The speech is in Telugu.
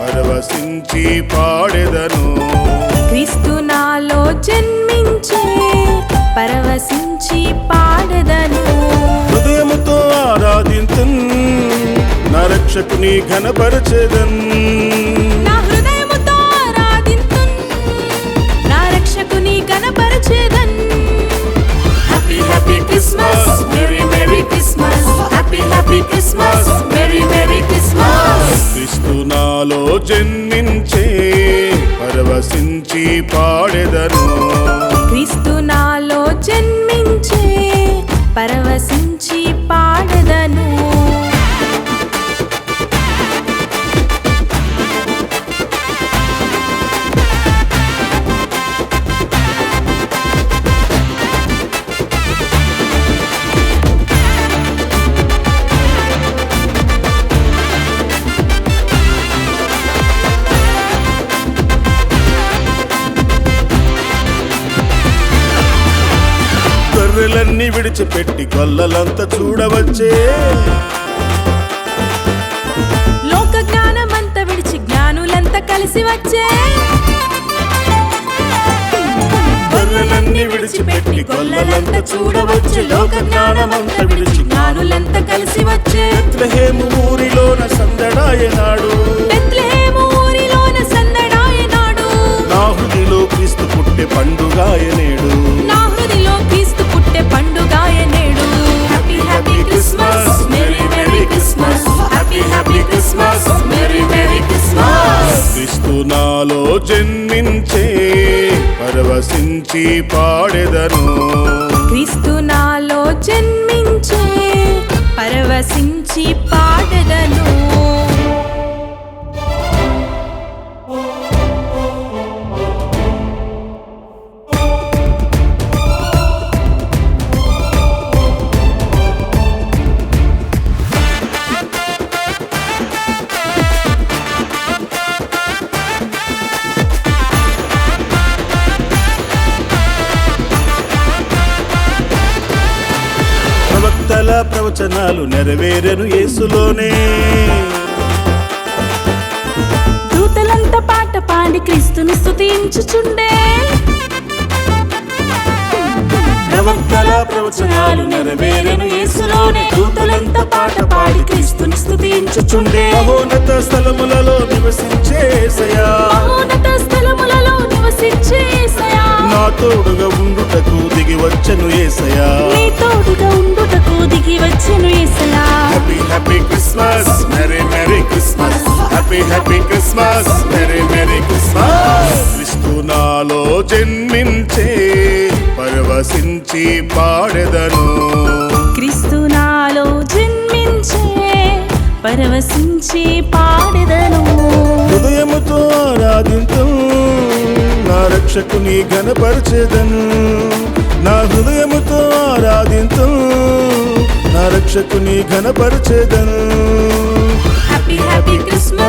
పరవశించి పాడెదను. క్రీస్తు నాలో జన్మించే పరవశించి పాడదను. హృదయముతో ఆరాధింతన్ నా రక్షకుని ఘనపరచెదన్. నా హృదయముతో ఆరాధింతున్ నా రక్షకుని కనపరచేదన్ happy happy Christmas merry merry Christmas happy happy Christmas నాలో జన్మించే పరవశించి పాడెదను. గొర్రెలన్నీ విడిచిపెట్టి కొల్లలంతా చూడవచ్చే. లోక జ్ఞానమంతా విడిచి జ్ఞానులంతా కలిసి వచ్చే. గొర్రెలన్నీ విడిచిపెట్టి కొల్లలంతా చూడవచ్చు. లోక జ్ఞానమంతా విడిచి జ్ఞానులంతా కలిసి వచ్చే. బెత్లెహేము ఊరిలోన సందడాయనాడు బెత్లెహేము ఊరిలోన సందడాయనాడు క్రీస్తు పుట్టే పండుగాయనేడు జన్మించే పరవశించి పాడెదను. క్రీస్తు నాలో జన్మించే పరవశించి పాడెదను. ప్రవచనాలు నెరవేరెను యేసులోనే. దూతలంతా పాట పాడి క్రీస్తుని స్తుతించుచుండే. ప్రవక్తల ప్రవచనాలు నెరవేరెను యేసులోనే. దూతలంతా పాట పాడి క్రీస్తుని స్తుతించుచుండే. మహోన్నత స్థలములలో నివసించే తోడుగా ఉండుటకు దిగి వచ్చెను యేసయ్యా నీ తోడుగా ఉండుటకు దిగి వచ్చెను యేసయ్యా happy happy Christmas merry merry Christmas happy happy Christmas merry merry Christmas క్రీస్తు నాలో జన్మించే పరవశించి పాడెదను. క్రీస్తు నాలో జన్మించే పరవశించి పాడెదను. హృదయముతో ఆరాధింతు నా రక్షకుని ఘనపరచెదను. నా హృదయముతో ఆరాధింతు నా రక్షకుని ఘనపరచెదను. Happy happy Christmas